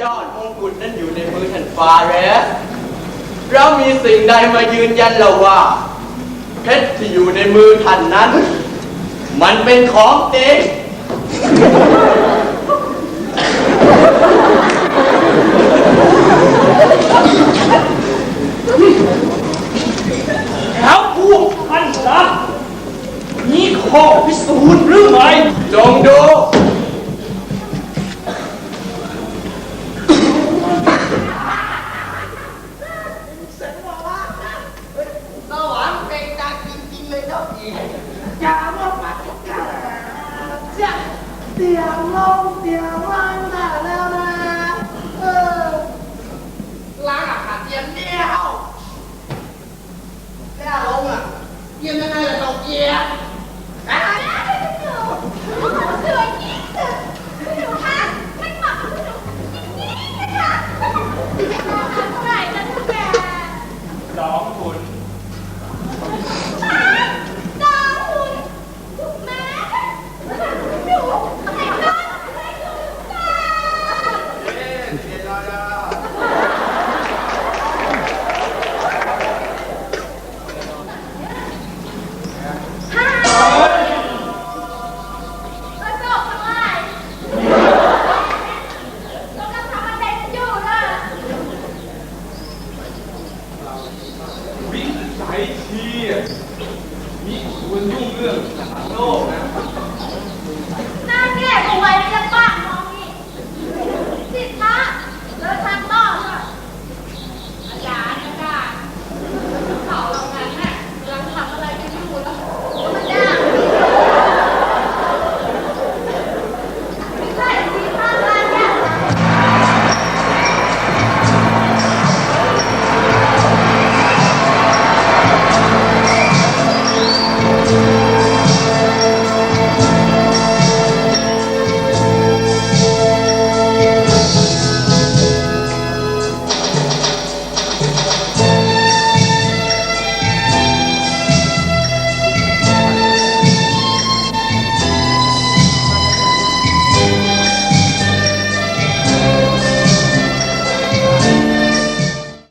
ยอดมงกุฎนั้นอยู่ในมือแผ่นฟ้าแล้วเรามีสิ่งใดมายืนยันเราว่าเพชรที่อยู่ในมือท่านนั้น มันเป็นของจริงแล้วพวกท่านนะมีข้อพิสูจน์หรือไม่จงดู Chiamo Patrizia, ti amo, ti amanda, Lena. เออล้างอาหาเตรียมเดีวแล้วลงอะเตรียมยังไงล่ะเจ้าเกียร์ เชี่ยนี่คุณยุ่งเรื่องโลกนะ